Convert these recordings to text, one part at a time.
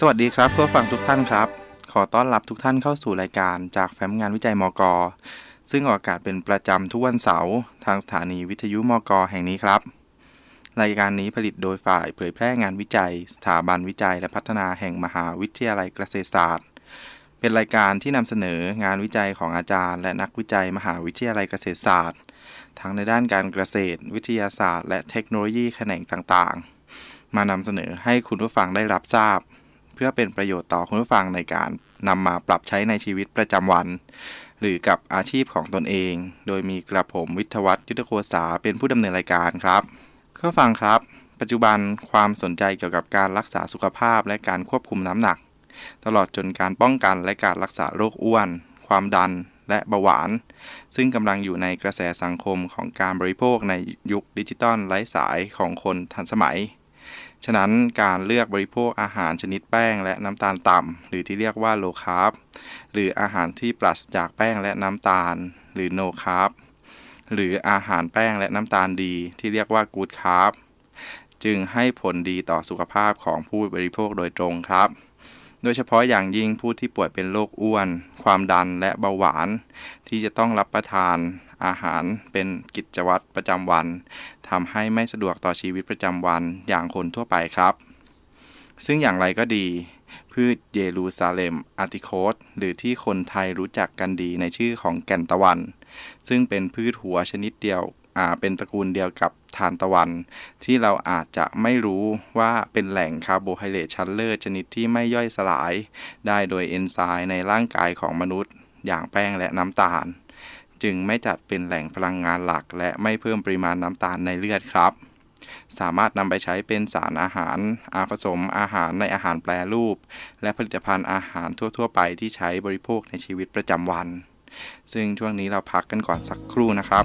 สวัสดีครับผู้ฟังทุกท่านครับ ขอต้อนรับทุกท่านเข้าสู่รายการจากแฟ้มงานวิจัยมก ซึ่งออกอากาศเป็นประจำทุกวันเสาร์ทางสถานีวิทยุมก แห่งนี้ครับ รายการนี้ผลิตโดยฝ่ายเผยแพร่งานวิจัย สถาบันวิจัยและพัฒนาแห่งมหาวิทยาลัยเกษตรศาสตร์ เป็นรายการที่นำเสนองานวิจัยของอาจารย์ และนักวิจัยมหาวิทยาลัยเกษตรศาสตร์ ทั้งในด้านการเกษตร วิทยาศาสตร์ และเทคโนโลยีแขนงต่างๆ มานำเสนอให้คุณผู้ฟังได้รับทราบ เพื่อเป็นประโยชน์ต่อคุณผู้ฟังในการนำมาปรับใช้ในชีวิตประจำวัน หรือกับอาชีพของตนเอง โดยมีกระผมวิทยวัฒน์ยุทธโคสาเป็นผู้ดำเนินรายการครับข้อฟังครับ ปัจจุบันความสนใจเกี่ยวกับการรักษาสุขภาพและการควบคุมน้ำหนัก ตลอดจนการป้องกันและการรักษาโรคอ้วน ความดันและเบาหวาน ซึ่งกำลังอยู่ในกระแสสังคมของการบริโภคในยุคดิจิตอลไร้สายของคนทันสมัย ฉะนั้นการเลือกบริโภคอาหารชนิดแป้งและน้ำตาลต่ำหรือที่เรียกว่า low carb หรืออาหารที่ปราศจากแป้งและน้ำตาล หรือ no carb หรืออาหารแป้งและน้ำตาลดี ที่เรียกว่า good carb จึงให้ผลดีต่อสุขภาพของผู้บริโภคโดยตรงครับ โดยเฉพาะอย่างยิ่งผู้ที่ป่วยเป็นโรคอ้วน ความดันและเบาหวาน ที่จะต้องรับประทานอาหารเป็นกิจวัตรประจำวัน ทำให้ไม่สะดวกต่อชีวิตประจำวันอย่างคนทั่วไปครับ ซึ่งอย่างไรก็ดี พืชเยรูซาเล็มอาร์ติโคสหรือที่คนไทยรู้จักกันดีในชื่อของแก่นตะวัน ซึ่งเป็นพืชหัวชนิดเดียวเป็นตระกูลเดียวกับทานตะวัน ที่เราอาจจะไม่รู้ว่าเป็นแหล่งคาร์โบไฮเดรตชั้นเลิศชนิดที่ไม่ย่อยสลาย ได้โดยเอนไซม์ในร่างกายของมนุษย์ อย่างแป้งและน้ำตาล จึงไม่จัดเป็นแหล่งพลังงานหลัก และไม่เพิ่มปริมาณน้ำตาลในเลือดครับ สามารถนำไปใช้เป็นสารอาหารอาผสมอาหารในอาหารแปรรูป และผลิตภัณฑ์อาหารทั่ว ๆ ไปที่ใช้บริโภคในชีวิตประจำวัน ซึ่งช่วงนี้เราพักกันก่อนสักครู่นะครับ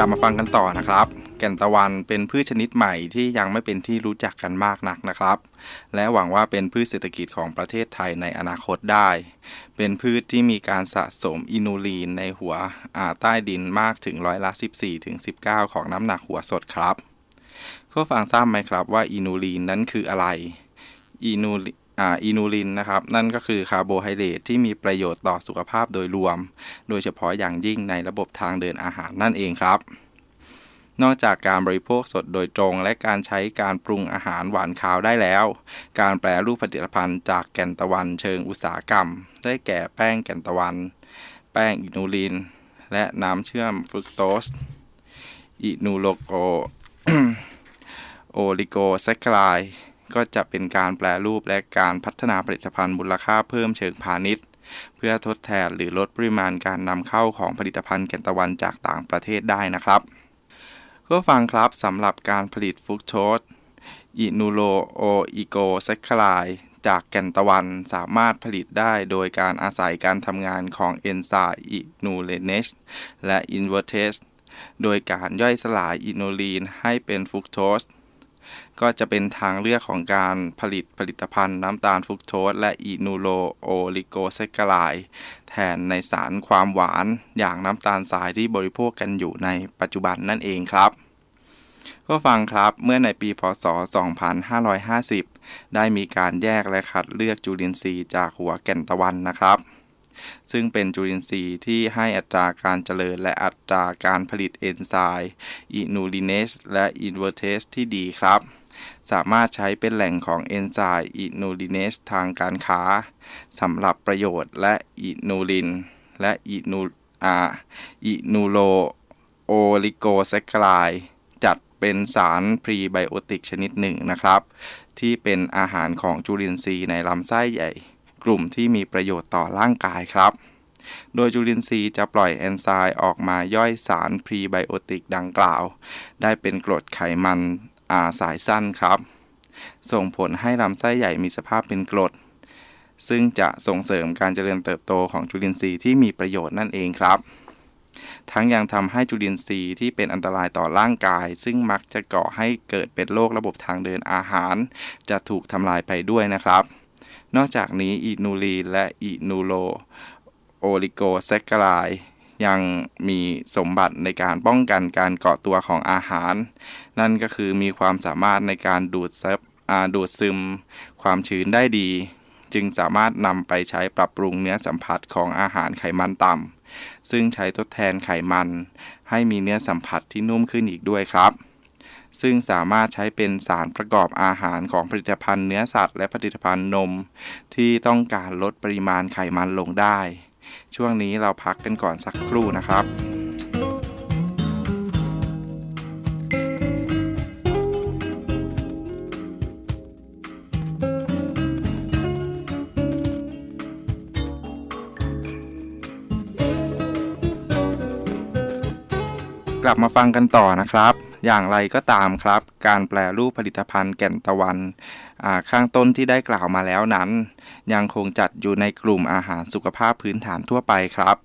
ลับมาฟังกันต่อนะครับ แก่นตะวันเป็นพืชชนิดใหม่ที่ยังไม่เป็นที่รู้จักกันมากนักนะครับ และหวังว่าเป็นพืชเศรษฐกิจของประเทศไทยในอนาคตได้ เป็นพืชที่มีการสะสมอินูลีนในหัวอาใต้ดินมากถึงร้อยละ14ถึง19 ของน้ำหนักหัวสดครับก็ฟังทราบไหมครับว่าอินูลีนนั้นคืออะไรอินูลีอินูลินนะครับ นั่นก็คือคาร์โบไฮเดรตที่มีประโยชน์ต่อสุขภาพโดยรวม โดยเฉพาะอย่างยิ่งในระบบทางเดินอาหารนั่นเองครับ นอกจากการบริโภคสดโดยตรง และการใช้การปรุงอาหารหวานคาวได้แล้ว การแปรรูปผลิตภัณฑ์จากแก่นตะวันเชิงอุตสาหกรรม ได้แก่แป้งแก่นตะวัน แป้งอินูลิน และน้ำเชื่อมฟรุกโตสอินูโลโกโอลิโกแซคคลาย ก็จะเป็นการแปรรูปและการพัฒนาผลิตภัณฑ์มูลค่าเพิ่มเชิงพาณิชย์ เพื่อทดแทนหรือลดปริมาณการนำเข้าของผลิตภัณฑ์แก่นตะวันจากต่างประเทศได้นะครับเพื่อฟังครับสำหรับการผลิตฟุกโตสอินูโรโออิโกแซคคลายจากแก่นตะวันสามารถผลิตได้โดยการอาศัยการทำงานของเอนไซม์อินูเลเนสและอินเวอร์เทสโดยการย่อยสลายอินูลีนให้เป็นฟุกโตส ก็จะเป็นทางเลือกของการผลิตผลิตภัณฑ์น้ำตาลฟรุกโตสและอินูโรโอลิโกแซคคลายแทนในสารความหวานอย่างน้ำตาลทรายที่บริโภคกันอยู่ในปัจจุบันนั่นเองครับก็ฟังครับเมื่อในปีพศ 2550 ได้มีการแยกและคัดเลือกจุลินทรีย์จากหัวแก่นตะวันนะครับ ซึ่งเป็นจุลินทรีย์ที่ให้อัตราการเจริญและอัตราการผลิตเอนไซม์อินูลินเนสและอินเวอร์เทสที่ดีครับ สามารถใช้เป็นแหล่งของเอนไซม์อินูลินเนสทางการค้าสำหรับประโยชน์และอินูลิน และอินูอาอินูโรโอลิโกแซคคลายจัดเป็นสารพรีไบโอติกชนิดหนึ่งนะครับ ที่เป็นอาหารของจุลินทรีย์ในลำไส้ใหญ่ กลุ่มที่มีประโยชน์ต่อร่างกายครับ โดยจุลินทรีย์จะปล่อยเอนไซม์ออกมาย่อยสารพรีไบโอติกดังกล่าว ได้เป็นกรดไขมันอาสายสั้นครับ ส่งผลให้ลำไส้ใหญ่มีสภาพเป็นกรด ซึ่งจะส่งเสริมการเจริญเติบโตของจุลินทรีย์ที่มีประโยชน์นั่นเองครับทั้งยังทำให้จุลินทรีย์ที่เป็นอันตรายต่อร่างกาย ซึ่งมักจะก่อให้เกิดเป็นโรคระบบทางเดินอาหาร จะถูกทำลายไปด้วยนะครับ นอกจากนี้อินูลีนและอินูโรโอลิโกแซคคารายยังมีสมบัติในการป้องกันการเกาะตัวของอาหาร นั่นก็คือมีความสามารถในการดูดซับดูดซึม ความชื้นได้ดี จึงสามารถนำไปใช้ปรับปรุงเนื้อสัมผัสของอาหารไขมันต่ำซึ่งใช้ทดแทนไขมัน ให้มีเนื้อสัมผัสที่นุ่มขึ้นอีกด้วยครับ ซึ่งสามารถใช้เป็นสารประกอบอาหารของผลิตภัณฑ์เนื้อสัตว์และผลิตภัณฑ์นม ที่ต้องการลดปริมาณไขมันลงได้ ช่วงนี้เราพักกันก่อนสักครู่นะครับกลับมาฟังกันต่อนะครับ อย่างไรก็ตามครับ การแปลรูปผลิตภัณฑ์แก่นตะวันข้างต้นที่ได้กล่าวมาแล้วนั้น ยังคงจัดอยู่ในกลุ่มอาหารสุขภาพพื้นฐานทั่วไปครับ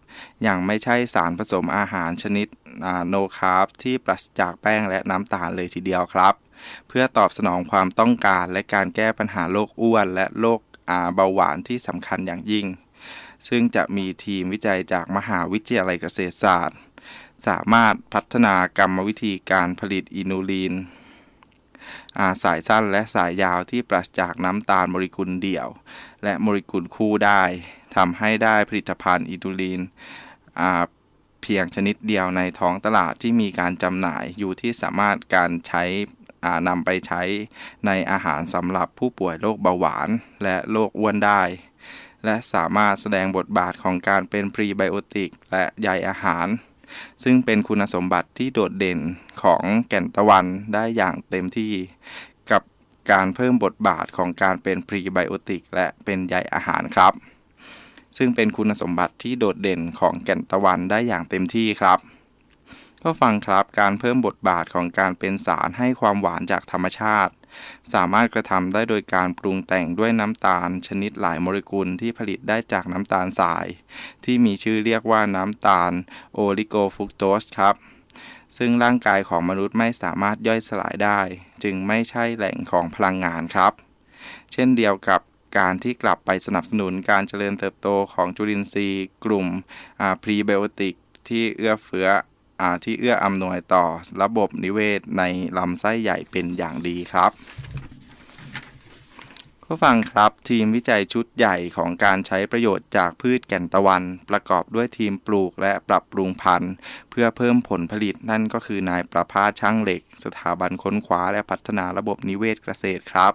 ยังไม่ใช่สารผสมอาหารชนิดโนคาร์บที่ปราศจากแป้งและน้ำตาลเลยทีเดียวครับ เพื่อตอบสนองความต้องการและการแก้ปัญหาโรคอ้วน และโรคเบาหวานที่สำคัญอย่างยิ่ง ซึ่งจะมีทีมวิจัยจากมหาวิทยาลัยเกษตรศาสตร์ สามารถพัฒนากรรมวิธีการผลิตอินูลีนาสายสั้นและสายยาวที่ปราศจากน้ำตาลโมเลกุลเดี่ยว และโมเลกุลคู่ได้ทำให้ได้ผลิตภัณฑ์อินูลีนเพียงชนิดเดียวในท้องตลาดที่มีการจำหน่ายอยู่ที่สามารถการใช้นำไปใช้ในอาหารสำหรับผู้ป่วยโรคเบาหวานและโรคอ้วนได้ และสามารถแสดงบทบาทของการเป็นพรีไบโอติกและใยอาหาร ซึ่งเป็นคุณสมบัติที่โดดเด่นของแก่นตะวันได้อย่างเต็มที่กับการเพิ่มบทบาทของการเป็นพรีไบโอติกและเป็นใยอาหารครับ ซึ่งเป็นคุณสมบัติที่โดดเด่นของแก่นตะวันได้อย่างเต็มที่ครับ ก็ฟังครับการเพิ่มบทบาทของการเป็นสารให้ความหวานจากธรรมชาติ สามารถกระทำได้โดยการปรุงแต่งด้วยน้ำตาล ชนิดหลายโมเลกุลที่ผลิตได้จากน้ำตาลทราย ที่มีชื่อเรียกว่าน้ำตาลโอลิโกฟุกโตสครับซึ่งร่างกายของมนุษย์ไม่สามารถย่อยสลายได้ จึงไม่ใช่แหล่งของพลังงานครับ เช่นเดียวกับการที่กลับไปสนับสนุนการเจริญเติบโตของจุลินทรีย์ กลุ่มพรีไบโอติกที่เอื้อเฟื้อ ที่เอื้ออำนวยต่อระบบนิเวศในลำไส้ใหญ่เป็นอย่างดีครับก็ฟังครับทีมวิจัยชุดใหญ่ของการใช้ประโยชน์จากพืชแก่นตะวัน ประกอบด้วยทีมปลูกและปรับปรุงพันธุ์ เพื่อเพิ่มผลผลิตนั่นก็คือนายประภาสช่างเหล็ก สถาบันค้นคว้าและพัฒนาระบบนิเวศเกษตรครับ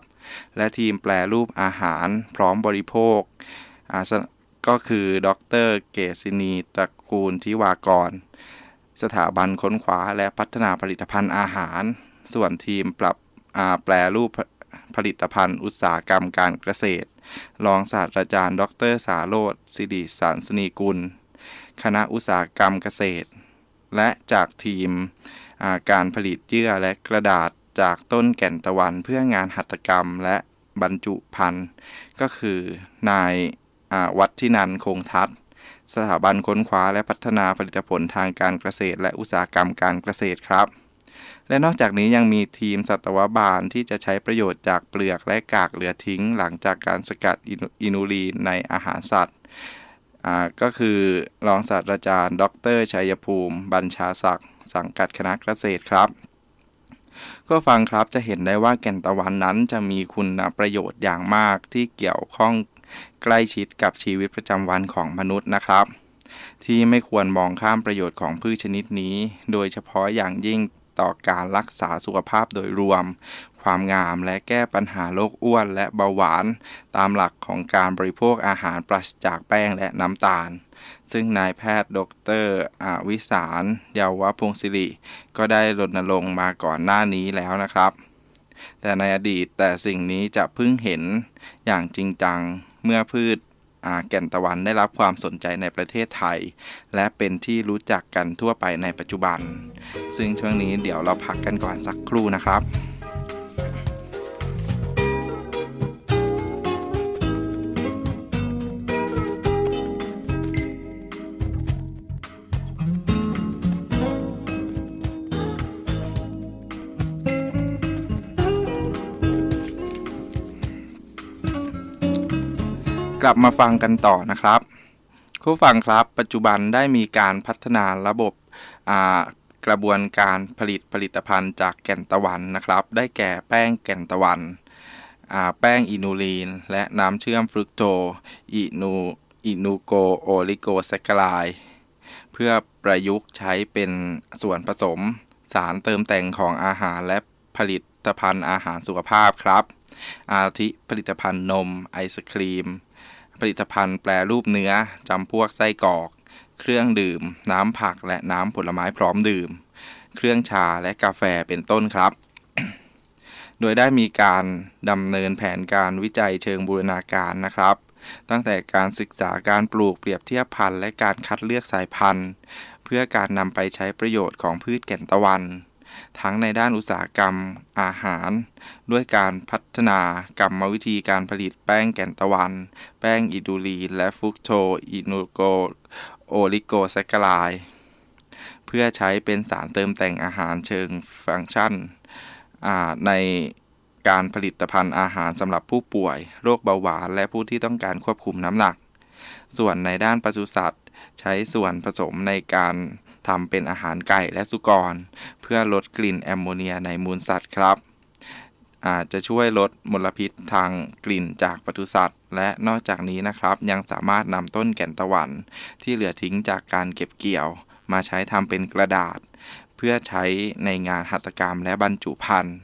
และทีมแปรรูปอาหารพร้อมบริโภค ก็คือดรเกษินีตระกูลทิวากร สถาบันค้นคว้าและพัฒนาผลิตภัณฑ์อาหาร ส่วนทีมปรับแปรรูปผลิตภัณฑ์อุตสาหกรรมการเกษตร รองศาสตราจารย์ ดรสาโรธสิริสารสนีกุล คณะอุตสาหกรรมเกษตร และจากทีมาการผลิตเยื่อและกระดาษจากต้นแก่นตะวันเพื่องานหัตถกรรมและบรรจุภัณฑ์ ก็คือนายอ่าวัฒนันคงทัศน์ สถาบันค้นคว้าและพัฒนาผลิตผลทางการเกษตร และอุตสาหกรรมการเกษตรครับ และนอกจากนี้ยังมีทีมสัตวบาลที่จะใช้ประโยชน์จากเปลือกและกากเหลือทิ้ง หลังจากการสกัดอินูลีนในอาหารสัตว์ก็คือรองศาสตราจารย์ ดรชัยภูมิ บัญชาศักดิ์สังกัดคณะเกษตรครับ ก็ฟังครับจะเห็นได้ว่าแก่นตะวันนั้นจะมีคุณประโยชน์อย่างมากที่เกี่ยวข้อง ใกล้ชิดกับชีวิตประจำวันของมนุษย์นะครับ ที่ไม่ควรมองข้ามประโยชน์ของพืชชนิดนี้ โดยเฉพาะอย่างยิ่งต่อการรักษาสุขภาพโดยรวม ความงามและแก้ปัญหาโรคอ้วนและเบาหวาน ตามหลักของการบริโภคอาหารปราศจากแป้งและน้ำตาล ซึ่งนายแพทย์ดรอวิสารเยาวพงศิริ ก็ได้รณรงค์มาก่อนหน้านี้แล้วนะครับ แต่ในอดีตแต่สิ่งนี้จะเพิ่งเห็นอย่างจริงจัง เมื่อพืชแก่นตะวันได้รับความสนใจในประเทศไทย และเป็นที่รู้จักกันทั่วไปในปัจจุบัน ซึ่งช่วงนี้เดี๋ยวเราพักกันก่อนสักครู่นะครับ ลับมาฟังกันต่อนะครับคุณผู้ฟังครับ ปัจจุบันได้มีการพัฒนาระบบกระบวนการผลิตผลิตภัณฑ์จากแก่นตะวันนะครับ ได้แก่แป้งแก่นตะวันแป้งอินูลีน และน้ำเชื่อมฟรุกโตอินูอินูโกโอลิโกแซคคารายเพื่อประยุกต์ใช้เป็นส่วนผสมสารเติมแต่งของอาหารและผลิตภัณฑ์อาหารสุขภาพครับ อาทิผลิตภัณฑ์นม ไอศครีม ผลิตภัณฑ์แปรรูปเนื้อจำพวกไส้กรอก เครื่องดื่ม น้ำผักและน้ำผลไม้พร้อมดื่ม เครื่องชาและกาแฟเป็นต้นครับ โดยได้มีการดำเนินแผนการวิจัยเชิงบูรณาการนะครับ ตั้งแต่การศึกษาการปลูกเปรียบเทียบพันธุ์และการคัดเลือกสายพันธุ์ เพื่อการนำไปใช้ประโยชน์ของพืชแก่นตะวัน ทั้งในด้านอุตสาหกรรมอาหาร ด้วยการพัฒนากรรมวิธีการผลิตแป้งแก่นตะวัน แป้งอิดูลีและฟุกโตอินูโกโอลิโกแซคคารายเพื่อใช้เป็นสารเติมแต่งอาหารเชิงฟังก์ชันในการผลิตภัณฑ์อาหารสำหรับผู้ป่วย โรคเบาหวาน และผู้ที่ต้องการควบคุมน้ำหนัก ส่วนในด้านปศุสัตว์ ใช้ส่วนผสมในการ ทำเป็นอาหารไก่และสุกร เพื่อลดกลิ่นแอมโมเนียในมูลสัตว์ครับอาจจะช่วยลดมลพิษทางกลิ่นจากปศุสัตว์ และนอกจากนี้นะครับ ยังสามารถนำต้นแก่นตะวัน ที่เหลือทิ้งจากการเก็บเกี่ยว มาใช้ทำเป็นกระดาษ เพื่อใช้ในงานหัตถกรรมและบรรจุภัณฑ์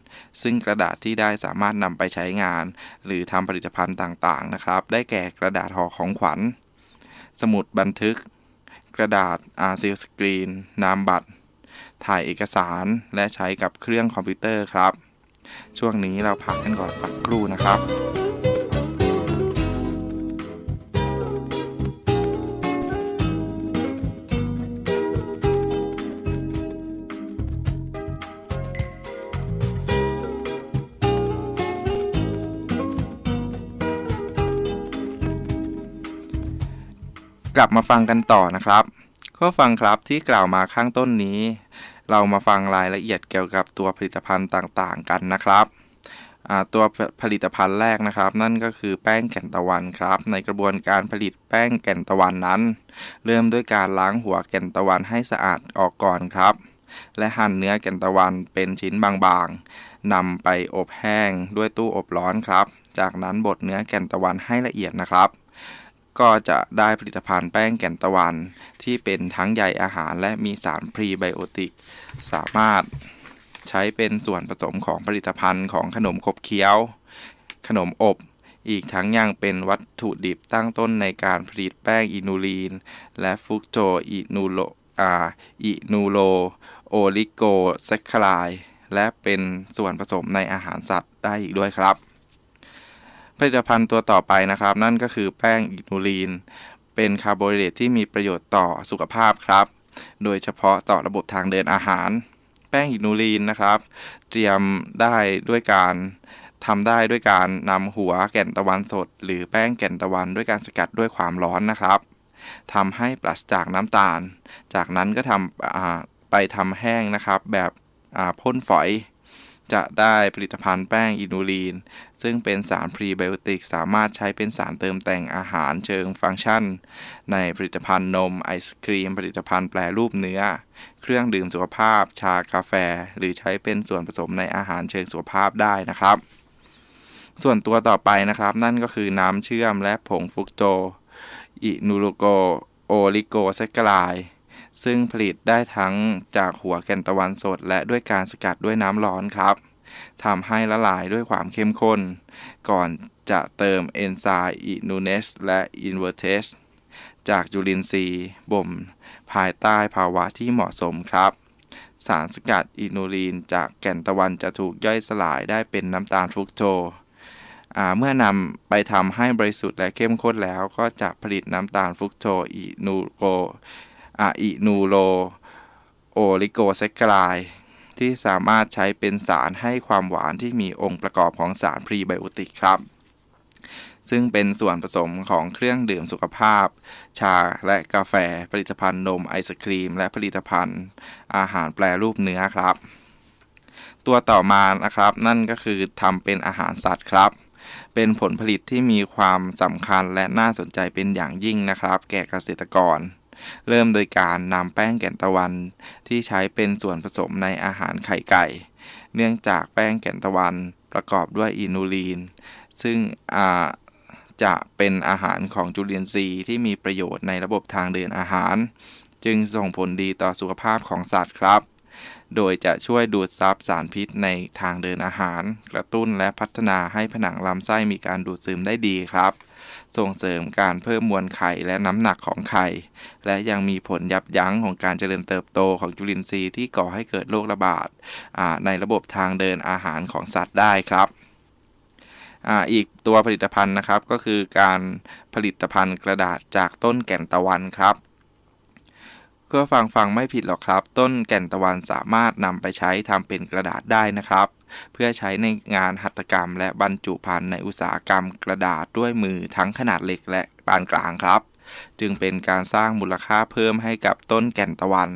ซึ่งกระดาษที่ได้สามารถนำไปใช้งาน หรือทำผลิตภัณฑ์ต่างๆนะครับ ได้แก่กระดาษห่อของขวัญ สมุดบันทึก กระดาษอาซีลสกรีน นามบัตร ถ่ายเอกสาร และใช้กับเครื่องคอมพิวเตอร์ครับ ช่วงนี้เราพักกันก่อนสักครู่นะครับ กลับมาฟังกันต่อนะครับ ก็ฟังครับที่กล่าวมาข้างต้นนี้ เรามาฟังรายละเอียดเกี่ยวกับตัวผลิตภัณฑ์ต่างๆ กันนะครับตัวผลิตภัณฑ์แรกนะครับ นั่นก็คือแป้งแก่นตะวันครับ ในกระบวนการผลิตแป้งแก่นตะวันนั้น เริ่มด้วยการล้างหัวแก่นตะวันให้สะอาดออกก่อนครับ และหั่นเนื้อแก่นตะวันเป็นชิ้นบางๆนำไปอบแห้งด้วยตู้อบร้อนครับ จากนั้นบดเนื้อแก่นตะวันให้ละเอียดนะครับ ก็จะได้ผลิตภัณฑ์แป้งแก่นตะวัน ที่เป็นทั้งใยอาหารและมีสารพรีไบโอติก สามารถใช้เป็นส่วนผสมของผลิตภัณฑ์ของขนมขบเคี้ยว ขนมอบ อีกทั้งยังเป็นวัตถุดิบตั้งต้นในการผลิตแป้งอินูลีน และฟุกโตอินูโลอาอินูโล โอลิโกแซคคาราย และเป็นส่วนผสมในอาหารสัตว์ได้อีกด้วยครับ ผลิตภัณฑ์ตัวต่อไปนะครับ นั่นก็คือแป้งอินูลีน เป็นคาร์โบไฮเดรตที่มีประโยชน์ต่อสุขภาพครับ โดยเฉพาะต่อระบบทางเดินอาหาร แป้งอินูลีนนะครับ เตรียมได้ด้วยการทำได้ด้วยการนำหัวแก่นตะวันสด หรือแป้งแก่นตะวันด้วยการสกัดด้วยความร้อนนะครับทำให้ปราศจากน้ำตาล จากนั้นก็ทำไปทำแห้งนะครับ แบบพ่นฝอย จะได้ผลิตภัณฑ์แป้งอินูลีน ซึ่งเป็นสารพรีไบโอติก สามารถใช้เป็นสารเติมแต่งอาหารเชิงฟังก์ชัน ในผลิตภัณฑ์นม ไอศครีม ผลิตภัณฑ์แปรรูปเนื้อ เครื่องดื่มสุขภาพ ชากาแฟ หรือใช้เป็นส่วนผสมในอาหารเชิงสุขภาพได้นะครับ ส่วนตัวต่อไปนะครับ นั่นก็คือน้ำเชื่อมและผงฟุกโตอินูโลโกโอลิโกแซคคาราย ซึ่งผลิตได้ทั้งจากหัวแก่นตะวันสด และด้วยการสกัดด้วยน้ำร้อนครับทำให้ละลายด้วยความเข้มข้น ก่อนจะเติมเอนไซม์อินูเนสและอินเวอร์เทสจากจุลินทรีย์บ่ม ภายใต้ภาวะที่เหมาะสมครับ สารสกัดอินูลีนจากแก่นตะวันจะถูกย่อยสลายได้เป็นน้ำตาลฟรุกโตอ่าเมื่อนำไปทำให้บริสุทธิ์และเข้มข้นแล้วก็จะผลิตน้ำตาลฟรุกโตอินูโก อ่าอินูโรโอลิโกแซคคารายที่สามารถใช้เป็นสารให้ความหวานที่มีองค์ประกอบของสารพรีไบโอติกครับ ซึ่งเป็นส่วนผสมของเครื่องดื่มสุขภาพ ชาและกาแฟ ผลิตภัณฑ์นมไอศครีม และผลิตภัณฑ์อาหารแปรรูปเนื้อครับ ตัวต่อมานะครับนั่นก็คือทำเป็นอาหารสัตว์ครับ เป็นผลผลิตที่มีความสำคัญและน่าสนใจเป็นอย่างยิ่งนะครับ แก่เกษตรกร เริ่มโดยการนำแป้งแก่นตะวันที่ใช้เป็นส่วนผสมในอาหารไข่ไก่ เนื่องจากแป้งแก่นตะวันประกอบด้วยอินูลีน ซึ่งจะเป็นอาหารของจุลินทรีย์ที่มีประโยชน์ในระบบทางเดินอาหาร จึงส่งผลดีต่อสุขภาพของสัตว์ครับ โดยจะช่วยดูดซับสารพิษในทางเดินอาหาร กระตุ้นและพัฒนาให้ผนังลำไส้มีการดูดซึมได้ดีครับ ส่งเสริมการเพิ่มมวลไข่และน้ำหนักของไข่ และยังมีผลยับยั้งของการเจริญเติบโตของจุลินทรีย์ที่ก่อให้เกิดโรคระบาดาในระบบทางเดินอาหารของสัตว์ได้ครับออีกตัวผลิตภัณฑ์นะครับก็คือการผลิตภัณฑ์กระดาษจากต้นแก่นตะวันครับ ก็ฟังฟังไม่ผิดหรอกครับ ต้นแก่นตะวันสามารถนำไปใช้ทำเป็นกระดาษได้นะครับ เพื่อใช้ในงานหัตถกรรม และบรรจุภัณฑ์ในอุตสาหกรรมกระดาษด้วยมือทั้งขนาดเล็กและปานกลางครับ จึงเป็นการสร้างมูลค่าเพิ่มให้กับต้นแก่นตะวัน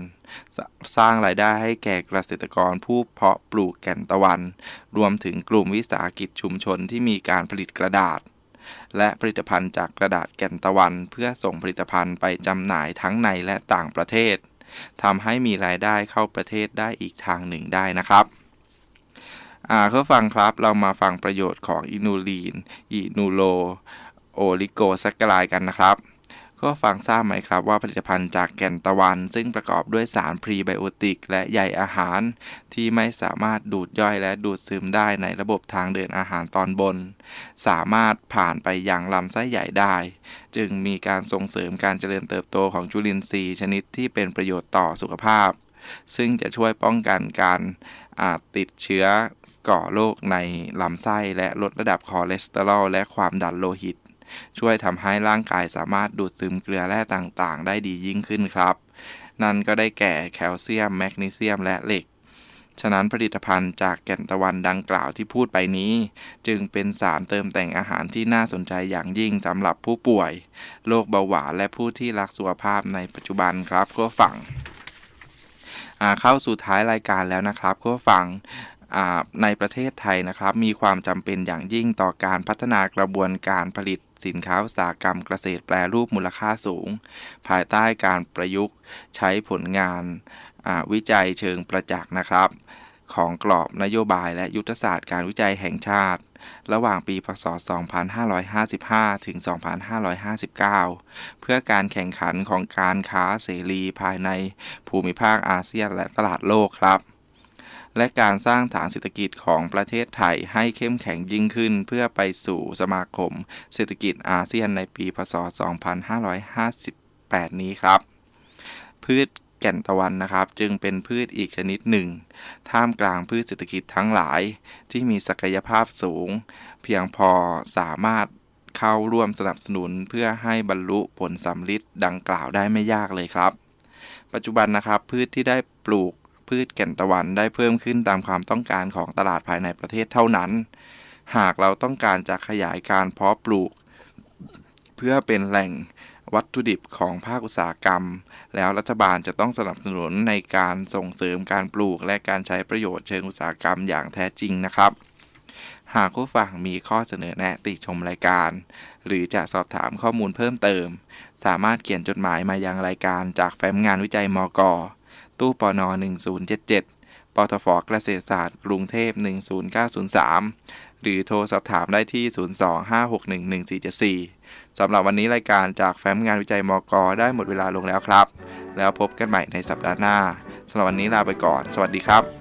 สสร้างรายได้ให้แก่เกษตรกรผู้เพาะปลูกแก่นตะวัน รวมถึงกลุ่มวิสาหกิจชุมชนที่มีการผลิตกระดาษ และผลิตภัณฑ์จากกระดาษแก่นตะวัน เพื่อส่งผลิตภัณฑ์ไปจำหน่ายทั้งในและต่างประเทศทำให้มีรายได้เข้าประเทศได้อีกทางหนึ่งได้นะครับอ่าเขาฟังครับเรามาฟังประโยชน์ของอินูลีน อินูโล โอลิโกแซคคลายกันนะครับ ก็ฟังทราบไหมครับว่าผลิตภัณฑ์จากแก่นตะวัน ซึ่งประกอบด้วยสารพรีไบโอติก และใยอาหาร ที่ไม่สามารถดูดย่อยและดูดซึมได้ในระบบทางเดินอาหารตอนบน สามารถผ่านไปยังลำไส้ใหญ่ได้ จึงมีการส่งเสริมการเจริญเติบโตของจุลินทรีย์ชนิดที่เป็นประโยชน์ต่อสุขภาพ ซึ่งจะช่วยป้องกันการาติดเชื้อก่อโรคในลำไส้และลดระดับคอเลสเตอรอลและความดันโลหิต ช่วยทำให้ร่างกายสามารถดูดซึมเกลือแร่ต่างๆ ได้ดียิ่งขึ้นครับ นั่นก็ได้แก่แคลเซียม แมกนีเซียม และเหล็ก ฉะนั้นผลิตภัณฑ์จากแก่นตะวันดังกล่าวที่พูดไปนี้ จึงเป็นสารเติมแต่งอาหารที่น่าสนใจอย่างยิ่งสำหรับผู้ป่วย โรคเบาหวานและผู้ที่รักสุขภาพในปัจจุบันครับก็ฝั่งเข้าสู่ท้ายรายการแล้วนะครับก็ฝั่ง ในประเทศไทยนะครับ มีความจำเป็นอย่างยิ่งต่อการพัฒนากระบวนการผลิตสินค้าอุตสาหกรรมเกษตรแปรรูปมูลค่าสูง ภายใต้การประยุกต์ใช้ผลงานวิจัยเชิงประจักษ์นะครับ ของกรอบนโยบายและยุทธศาสตร์การวิจัยแห่งชาติ ระหว่างปีพศ 2555 ถึง 2559 เพื่อการแข่งขันของการค้าเสรีภายในภูมิภาคอาเซียนและตลาดโลกครับ และการสร้างฐานเศรษฐกิจของประเทศไทยให้เข้มแข็งยิ่งขึ้น เพื่อไปสู่สมาคม เศรษฐกิจอาเซียนในปีพศ 2558 นี้ครับ พืชแก่นตะวันนะครับ จึงเป็นพืชอีกชนิดหนึ่ง ท่ามกลางพืชเศรษฐกิจทั้งหลาย ที่มีศักยภาพสูง เพียงพอสามารถเข้าร่วมสนับสนุนเพื่อให้บรรลุผลสำลิดดังกล่าวได้ไม่ยากเลยครับ ปัจจุบันนะครับ พืชที่ได้ปลูก พืชแก่นตะวันได้เพิ่มขึ้นตามความต้องการของตลาดภายในประเทศเท่านั้น หากเราต้องการจะขยายการเพาะปลูก เพื่อเป็นแหล่งวัตถุดิบของภาคอุตสาหกรรม แล้วรัฐบาลจะต้องสนับสนุนในการส่งเสริมการปลูกและการใช้ประโยชน์เชิงอุตสาหกรรมอย่างแท้จริงนะครับ หากผู้ฟังมีข้อเสนอแนะติชมรายการ หรือจะสอบถามข้อมูลเพิ่มเติม สามารถเขียนจดหมายมายังรายการจากแฟ้มงานวิจัยมก ตู้ปอน1077 ปตฟเกษตรศาสตร์ กรุงเทพ 10903 หรือโทรสอบถามได้ที่ 025611474 สำหรับวันนี้รายการจากแฟ้มงานวิจัยมกได้หมดเวลาลงแล้วครับ แล้วพบกันใหม่ในสัปดาห์หน้า สำหรับวันนี้ลาไปก่อน สวัสดีครับ